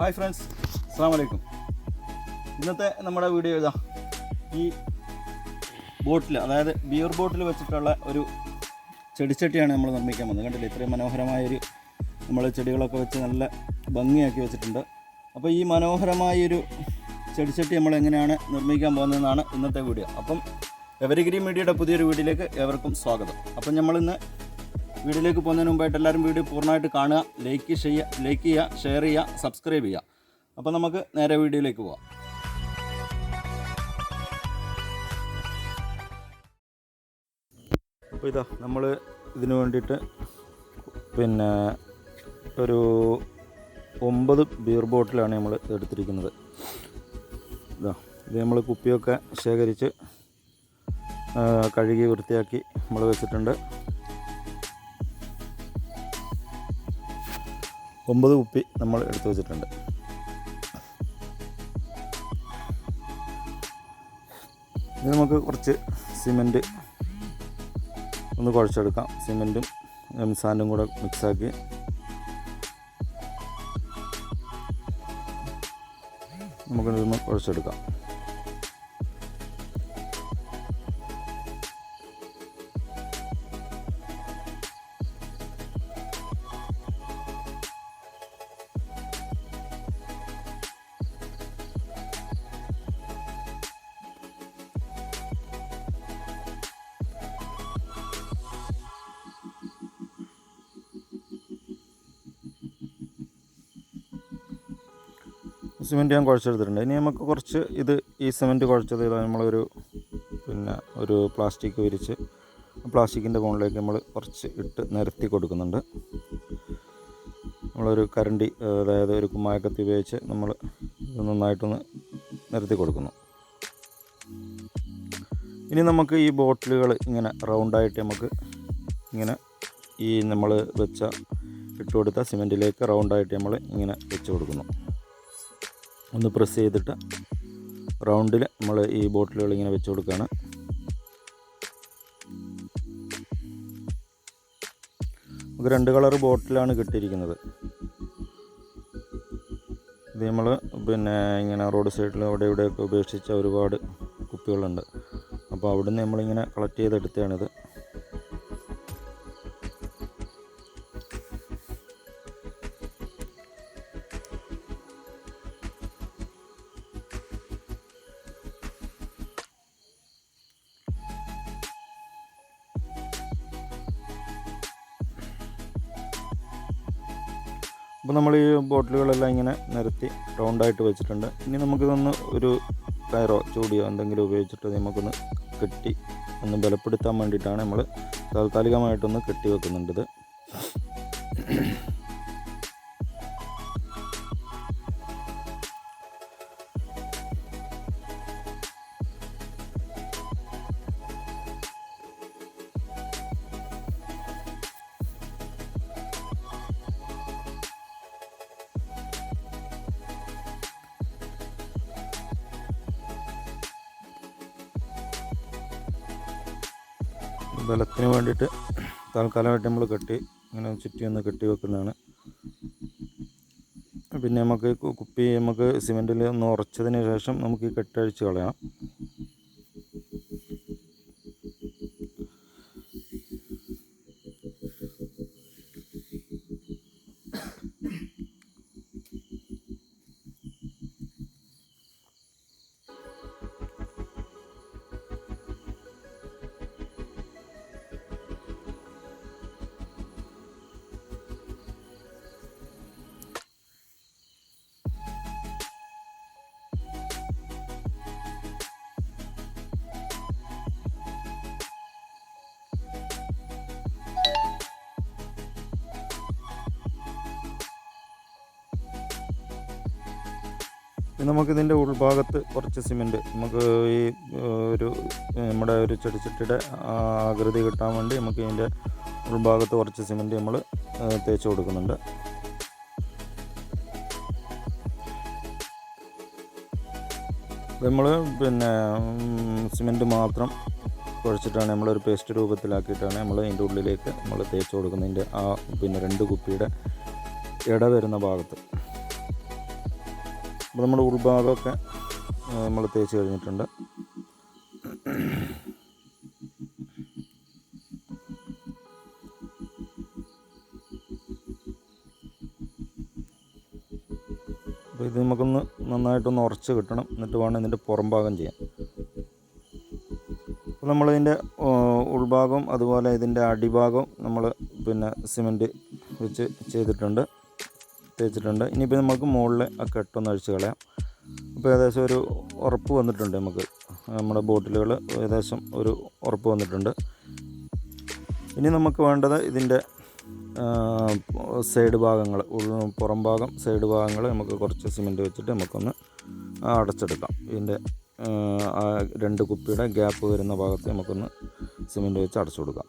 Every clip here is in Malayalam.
ഹായ് ഫ്രണ്ട്സ് അസ്സാം വലൈക്കും ഇന്നത്തെ നമ്മുടെ വീഡിയോ ഇതാ ഈ ബോട്ടിൽ അതായത് ബിയർ ബോട്ടിൽ വെച്ചിട്ടുള്ള ഒരു ചെടിച്ചട്ടിയാണ് നമ്മൾ നിർമ്മിക്കാൻ വന്നത് കണ്ടില്ലേ ഇത്രയും മനോഹരമായൊരു നമ്മൾ ചെടികളൊക്കെ വെച്ച് നല്ല ഭംഗിയാക്കി വെച്ചിട്ടുണ്ട്. അപ്പോൾ ഈ മനോഹരമായൊരു ചെടിച്ചട്ടി നമ്മൾ എങ്ങനെയാണ് നിർമ്മിക്കാൻ പോകുന്നതെന്നാണ് ഇന്നത്തെ വീഡിയോ. അപ്പം എവരിഗ്രീൻ മീഡിയയുടെ പുതിയൊരു വീഡിയോയിലേക്ക് ഏവർക്കും സ്വാഗതം. അപ്പം നമ്മളിന്ന് വീഡിയോയിലേക്ക് പോകുന്നതിന് മുമ്പായിട്ട് എല്ലാവരും വീഡിയോ പൂർണമായിട്ട് കാണുക ലൈക്ക് ചെയ്യുക ലൈക്ക് ചെയ്യുക ഷെയർ ചെയ്യുക സബ്സ്ക്രൈബ് ചെയ്യുക. അപ്പോൾ നമുക്ക് നേരെ വീഡിയോയിലേക്ക് പോവാം. അപ്പോൾ ഇതാ നമ്മൾ ഇതിനു വേണ്ടിയിട്ട് പിന്നെ ഒരു ഒമ്പത് ബിയർ ബോട്ടിലാണ് നമ്മൾ എടുത്തിരിക്കുന്നത്. ഇതാ ഇത് നമ്മൾ കുപ്പിയൊക്കെ ശേഖരിച്ച് കഴുകി വൃത്തിയാക്കി നമ്മൾ വെച്ചിട്ടുണ്ട്. ഒമ്പത് കുപ്പി നമ്മൾ എടുത്തു വെച്ചിട്ടുണ്ട്. ഇനി നമുക്ക് കുറച്ച് സിമന്റ് ഒന്ന് കുഴച്ചെടുക്കാം. സിമന്റും എംസാൻഡും കൂടെ മിക്സാക്കി. നമുക്കിതൊന്ന് കുഴച്ചെടുക്കാം. സിമെന്റ് ഞാൻ കുഴച്ചെടുത്തിട്ടുണ്ട്. ഇനി നമുക്ക് കുറച്ച് ഇത് ഈ സിമെന്റ് കുഴച്ചത് നമ്മളൊരു പിന്നെ ഒരു പ്ലാസ്റ്റിക് വിരിച്ച് പ്ലാസ്റ്റിക്കിന്റെ മുകളിലേക്ക് നമ്മൾ കുറച്ച് ഇട്ട് നിരത്തി കൊടുക്കുന്നുണ്ട്. നമ്മളൊരു കരണ്ടി അതായത് ഒരു കുമ്മായക്കത്തി ഉപയോഗിച്ച് നമ്മൾ ഇത് നന്നായിട്ടൊന്ന് നിരത്തി കൊടുക്കുന്നു. ഇനി നമുക്ക് ഈ ബോട്ടിലുകൾ ഇങ്ങനെ റൗണ്ടായിട്ട് നമുക്ക് ഇങ്ങനെ ഈ നമ്മൾ വെച്ച ഇട്ട് കൊടുത്ത സിമെന്റിലേക്ക് റൗണ്ടായിട്ട് നമ്മൾ ഇങ്ങനെ വെച്ച് കൊടുക്കുന്നു. ഒന്ന് പ്രസ് ചെയ്തിട്ട് റൗണ്ടിൽ നമ്മൾ ഈ ബോട്ടിലുകൾ ഇങ്ങനെ വെച്ച് കൊടുക്കുകയാണ് നമുക്ക് രണ്ട് കളർ ബോട്ടിലാണ് കിട്ടിയിരിക്കുന്നത്. ഇത് നമ്മൾ പിന്നെ ഇങ്ങനെ റോഡ് സൈഡിൽ അവിടെ ഇവിടെയൊക്കെ ഉപേക്ഷിച്ച ഒരുപാട് കുപ്പികളുണ്ട്. അപ്പോൾ അവിടുന്ന് നമ്മളിങ്ങനെ കളക്ട് ചെയ്തെടുത്തതാണിത്. അപ്പോൾ നമ്മൾ ഈ ബോട്ടിലുകളെല്ലാം ഇങ്ങനെ നിരത്തി റൗണ്ടായിട്ട് വെച്ചിട്ടുണ്ട്. ഇനി നമുക്കിതൊന്ന് ഒരു കയറോ ചൂടിയോ എന്തെങ്കിലും ഉപയോഗിച്ചിട്ട് നമുക്കൊന്ന് കെട്ടി ഒന്ന് ബലപ്പെടുത്താൻ വേണ്ടിയിട്ടാണ് നമ്മൾ താൽക്കാലികമായിട്ടൊന്ന് കെട്ടി വെക്കുന്നുണ്ട് ബലത്തിന് വേണ്ടിയിട്ട് താൽക്കാലമായിട്ട് നമ്മൾ കെട്ടി ഇങ്ങനെ ചുറ്റി ഒന്ന് കെട്ടി വെക്കുന്നതാണ്. പിന്നെ നമുക്ക് കുപ്പി നമുക്ക് സിമെന്റിൽ ഒന്ന് ഉറച്ചതിന് ശേഷം നമുക്ക് ഈ കെട്ടഴിച്ച് കളയണം. നമുക്കിതിന്റെ ഉൾഭാഗത്ത് കുറച്ച് സിമെന്റ് നമുക്ക് ഈ ഒരു നമ്മുടെ ഒരു ചെടിച്ചട്ടിയുടെ ആകൃതി കിട്ടാൻ വേണ്ടി നമുക്ക് ഇതിന്റെ ഉൾഭാഗത്ത് കുറച്ച് സിമെന്റ് നമ്മൾ തേച്ച് കൊടുക്കുന്നുണ്ട്. നമ്മൾ പിന്നെ സിമെന്റ് മാത്രം കുഴച്ചിട്ടാണ് നമ്മളൊരു പേസ്റ്റ് രൂപത്തിലാക്കിയിട്ടാണ് നമ്മൾ അതിന്റെ ഉള്ളിലേക്ക് നമ്മൾ തേച്ച് കൊടുക്കുന്നതിന്റെ ആ പിന്നെ രണ്ട് കുപ്പിയുടെ ഇട വരുന്ന ഭാഗത്ത്. അപ്പോൾ നമ്മുടെ ഉൾഭാഗമൊക്കെ നമ്മൾ തേച്ച് കഴിഞ്ഞിട്ടുണ്ട്. അപ്പോൾ ഇത് നമുക്കൊന്ന് നന്നായിട്ടൊന്ന് ഉറച്ച് കിട്ടണം. എന്നിട്ട് വേണം ഇതിന്റെ പുറംഭാഗം ചെയ്യാം ചെയ്യാൻ. അപ്പോൾ നമ്മളിതിന്റെ ഉൾഭാഗം അതുപോലെ ഇതിന്റെ അടിഭാഗം നമ്മൾ പിന്നെ സിമന്റ് വെച്ച് ചെയ്തിട്ടുണ്ട്. തേച്ചിട്ടുണ്ട് ഇനിയിപ്പോൾ നമുക്ക് മുകളിൽ ആ കെട്ടൊന്ന് അഴിച്ച് കളയാം. അപ്പോൾ ഏകദേശം ഒരു ഉറപ്പ് വന്നിട്ടുണ്ട് നമുക്ക്. നമ്മുടെ ബോട്ടിലുകൾ ഏകദേശം ഒരു ഉറപ്പ് വന്നിട്ടുണ്ട്. ഇനി നമുക്ക് വേണ്ടത് ഇതിന്റെ സൈഡ് ഭാഗങ്ങൾ പുറം ഭാഗം സൈഡ് ഭാഗങ്ങൾ നമുക്ക് കുറച്ച് സിമെന്റ് വെച്ചിട്ട് നമുക്കൊന്ന് അടച്ചെടുക്കാം. ഇതിന്റെ രണ്ട് കുപ്പിയുടെ ഗ്യാപ്പ് വരുന്ന ഭാഗത്ത് നമുക്കൊന്ന് സിമെന്റ് വെച്ച് അടച്ചു കൊടുക്കാം.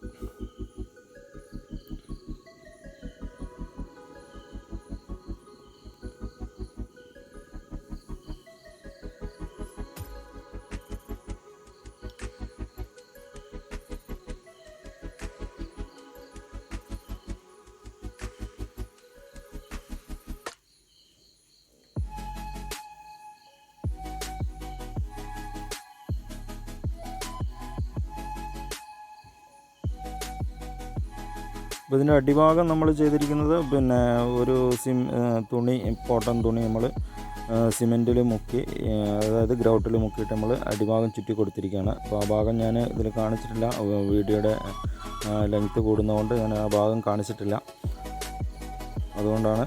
അപ്പോൾ ഇതിന്റെ അടിഭാഗം നമ്മൾ ചെയ്തിരിക്കുന്നത് പിന്നെ ഒരു സിം തുണി കോട്ടൺ തുണി നമ്മൾ സിമെന്റിൽ മുക്കി അതായത് ഗ്രൗട്ടിൽ മുക്കിയിട്ട് നമ്മൾ അടിഭാഗം ചുറ്റി കൊടുത്തിരിക്കുകയാണ്. അപ്പോൾ ആ ഭാഗം ഞാൻ ഇതിൽ കാണിച്ചിട്ടില്ല. വീഡിയോയുടെ ലെങ്ത്ത് കൂടുന്നതുകൊണ്ട് ഞാൻ ആ ഭാഗം കാണിച്ചിട്ടില്ല. അതുകൊണ്ടാണ്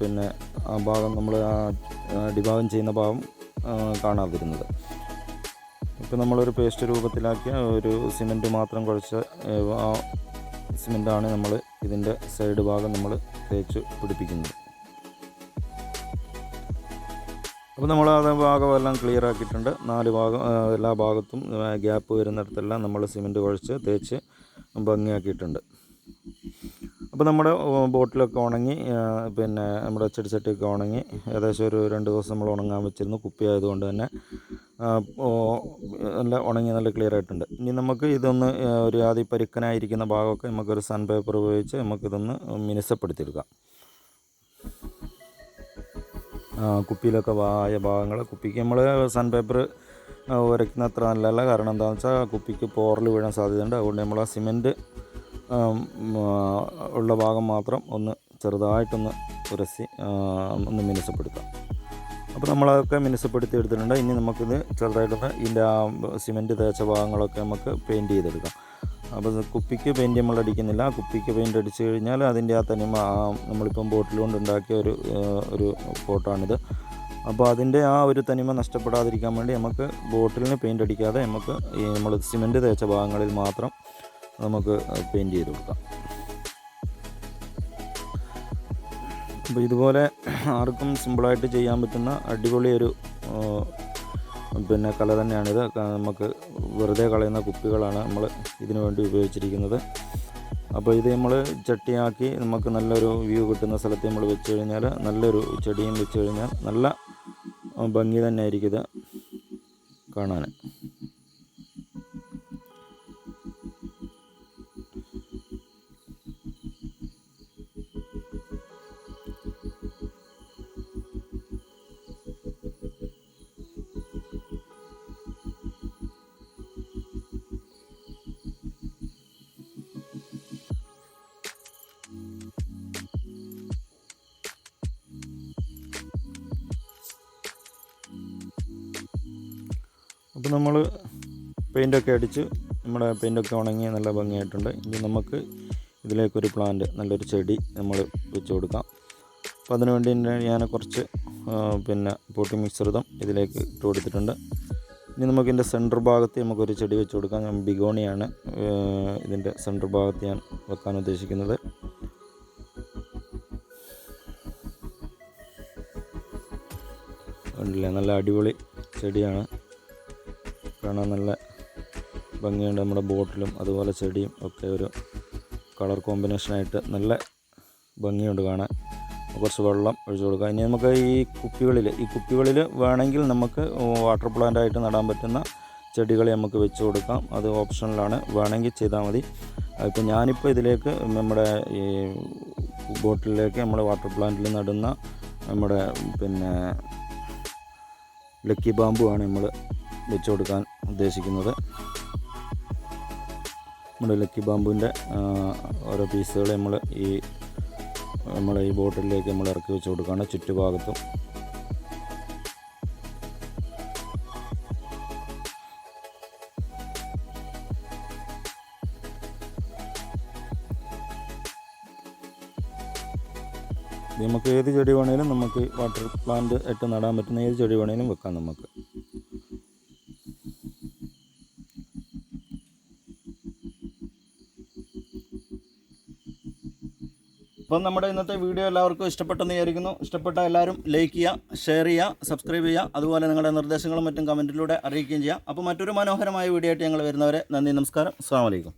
പിന്നെ ആ ഭാഗം നമ്മൾ ആ അടിഭാഗം ചെയ്യുന്ന ഭാഗം കാണാതിരുന്നത്. ഇപ്പോൾ നമ്മളൊരു പേസ്റ്റ് രൂപത്തിലാക്കിയ ഒരു സിമെന്റ് മാത്രം കുഴച്ച് ആ സിമെന്റാണ് നമ്മൾ ഇതിന്റെ സൈഡ് ഭാഗം നമ്മൾ തേച്ച് പിടിപ്പിക്കുന്നത്. അപ്പോൾ നമ്മൾ അത് ഭാഗമെല്ലാം ക്ലിയർ ആക്കിയിട്ടുണ്ട്. നാല് ഭാഗം എല്ലാ ഭാഗത്തും ഗ്യാപ്പ് വരുന്നിടത്തെല്ലാം നമ്മൾ സിമെന്റ് കുഴച്ച് തേച്ച് ഭംഗിയാക്കിയിട്ടുണ്ട്. അപ്പോൾ നമ്മുടെ ബോട്ടിലൊക്കെ ഉണങ്ങി പിന്നെ നമ്മുടെ ചെടിച്ചട്ടിയൊക്കെ ഉണങ്ങി ഏകദേശം ഒരു രണ്ട് ദിവസം നമ്മൾ ഉണങ്ങാൻ വെച്ചിരുന്നു. കുപ്പി ആയതുകൊണ്ട് തന്നെ നല്ല ഉണങ്ങി നല്ല ക്ലിയർ ആയിട്ടുണ്ട്. ഇനി നമുക്ക് ഇതൊന്ന് ഒരു ആദ്യ പരുക്കനായിരിക്കുന്ന ഭാഗമൊക്കെ നമുക്കൊരു സൺ പേപ്പർ ഉപയോഗിച്ച് നമുക്കിതൊന്ന് മിനുസപ്പെടുത്തിയെടുക്കാം. കുപ്പിയിലൊക്കെ വായ ഭാഗങ്ങൾ കുപ്പിക്ക് നമ്മൾ സൺ പേപ്പർ ഉരയ്ക്കുന്ന അത്ര നല്ലതല്ല. കാരണം എന്താണെന്ന് വെച്ചാൽ കുപ്പിക്ക് പോറൽ വീഴാൻ സാധ്യതയുണ്ട്. അതുകൊണ്ട് നമ്മൾ ആ സിമെന്റ് ഉള്ള ഭാഗം മാത്രം ഒന്ന് ചെറുതായിട്ടൊന്ന് ഉരസി ഒന്ന് മിനുസപ്പെടുത്താം. അപ്പോൾ നമ്മളതൊക്കെ മിനുസപ്പെടുത്തി എടുത്തിട്ടുണ്ട്. ഇനി നമുക്കിത് ചെറുതായിട്ടൊന്ന് ഇതിന്റെ ആ സിമെന്റ് തേച്ച ഭാഗങ്ങളൊക്കെ നമുക്ക് പെയിന്റ് ചെയ്തെടുക്കാം. അപ്പോൾ കുപ്പിക്ക് പെയിന്റ് നമ്മൾ അടിക്കുന്നില്ല. കുപ്പിക്ക് പെയിന്റ് അടിച്ചു കഴിഞ്ഞാൽ അതിന്റെ ആ തനിമ നമ്മളിപ്പം ബോട്ടിൽ കൊണ്ട് ഉണ്ടാക്കിയ ഒരു ഒരു ഫോട്ടാണിത് അപ്പോൾ അതിന്റെ ആ ഒരു തനിമ നഷ്ടപ്പെടാതിരിക്കാൻ വേണ്ടി നമുക്ക് ബോട്ടിലിന് പെയിന്റ് അടിക്കാതെ നമുക്ക് ഈ നമ്മൾ സിമെന്റ് തേച്ച ഭാഗങ്ങളിൽ മാത്രം നമുക്ക് പെയിന്റ് ചെയ്ത് കൊടുക്കാം. അപ്പോൾ ഇതുപോലെ ആർക്കും സിമ്പിളായിട്ട് ചെയ്യാൻ പറ്റുന്ന അടിപൊളി ഒരു പിന്നെ കല തന്നെയാണിത്. നമുക്ക് വെറുതെ കളയുന്ന കുപ്പികളാണ് നമ്മൾ ഇതിനു വേണ്ടി ഉപയോഗിച്ചിരിക്കുന്നത്. അപ്പോൾ ഇത് നമ്മൾ ചട്ടിയാക്കി നമുക്ക് നല്ലൊരു വ്യൂ കിട്ടുന്ന സ്ഥലത്ത് നമ്മൾ വെച്ച് കഴിഞ്ഞാൽ നല്ലൊരു ചെടിയും വെച്ച് കഴിഞ്ഞാൽ നല്ല ഭംഗി തന്നെ ആയിരിക്കും ഇത് കാണാൻ. അപ്പോൾ നമ്മൾ പെയിന്റൊക്കെ അടിച്ച് നമ്മുടെ പെയിന്റൊക്കെ ഉണങ്ങി നല്ല ഭംഗിയായിട്ടുണ്ട്. ഇനി നമുക്ക് ഇതിലേക്കൊരു പ്ലാന്റ് നല്ലൊരു ചെടി നമ്മൾ വെച്ച് കൊടുക്കാം. അപ്പോൾ അതിനുവേണ്ടി ഞാൻ കുറച്ച് പിന്നെ പൊട്ടി മിശ്രിതം ഇതിലേക്ക് ഇട്ട് കൊടുത്തിട്ടുണ്ട്. ഇനി നമുക്ക് ഇതിന്റെ സെന്റർ ഭാഗത്ത് നമുക്കൊരു ചെടി വെച്ച് കൊടുക്കാം. ഞാൻ ബിഗോണിയാണ് ഇതിന്റെ സെന്റർ ഭാഗത്ത് ഞാൻ വെക്കാൻ ഉദ്ദേശിക്കുന്നത്. ഉണ്ടല്ലേ നല്ല അടിപൊളി ചെടിയാണ്. കാണാൻ നല്ല ഭംഗിയുണ്ട് നമ്മുടെ ബോട്ടിലും അതുപോലെ ചെടിയും ഒക്കെ ഒരു കളർ കോമ്പിനേഷനായിട്ട് നല്ല ഭംഗിയുണ്ട് കാണാൻ. കുറച്ച് വെള്ളം ഒഴിച്ചു കൊടുക്കുക ഇനി നമുക്ക് ഈ കുപ്പികളിൽ ഈ കുപ്പികളിൽ വേണമെങ്കിൽ നമുക്ക് വാട്ടർ പ്ലാന്റ് ആയിട്ട് നടാൻ പറ്റുന്ന ചെടികൾ നമുക്ക് വെച്ച് കൊടുക്കാം. അത് ഓപ്ഷനിലാണ്. വേണമെങ്കിൽ ചെയ്താൽ മതി. ഇപ്പോൾ ഞാനിപ്പോൾ ഇതിലേക്ക് നമ്മുടെ ഈ ബോട്ടിലേക്ക് നമ്മൾ വാട്ടർ പ്ലാന്റിൽ നടുന്ന നമ്മുടെ പിന്നെ ലക്കി ബാമ്പു ആണ് നമ്മൾ വെച്ച് കൊടുക്കാൻ ഉദ്ദേശിക്കുന്നത്. നമ്മുടെ ലക്കി ബാമ്പുവിന്റെ ഓരോ പീസുകൾ നമ്മൾ ഈ നമ്മൾ ഈ ബോട്ടിലേക്ക് നമ്മൾ ഇറക്കി വെച്ച് കൊടുക്കുകയാണ് ചുറ്റുഭാഗത്തും. നമുക്ക് ഏത് ചെടി വേണേലും നമുക്ക് വാട്ടർ പ്ലാന്റ് ഇട്ട് നടാൻ പറ്റുന്ന ഏത് ചെടി വേണേലും വെക്കാം നമുക്ക്. അപ്പം നമ്മുടെ ഇന്നത്തെ വീഡിയോ എല്ലാവർക്കും ഇഷ്ടപ്പെട്ടെന്ന് വിചാരിക്കുന്നു. ഇഷ്ടപ്പെട്ട എല്ലാവരും ലൈക്ക് ചെയ്യുക ഷെയർ ചെയ്യുക സബ്സ്ക്രൈബ് ചെയ്യുക. അതുപോലെ നിങ്ങളുടെ നിർദ്ദേശങ്ങളും മറ്റും കമന്റിലൂടെ അറിയിക്കുകയും ചെയ്യുക അപ്പോൾ മറ്റൊരു മനോഹരമായ വീഡിയോ ആയിട്ട് ഞങ്ങൾ വരുന്നവരെ നന്ദി നമസ്കാരം. അസ്സാം വലൈക്കും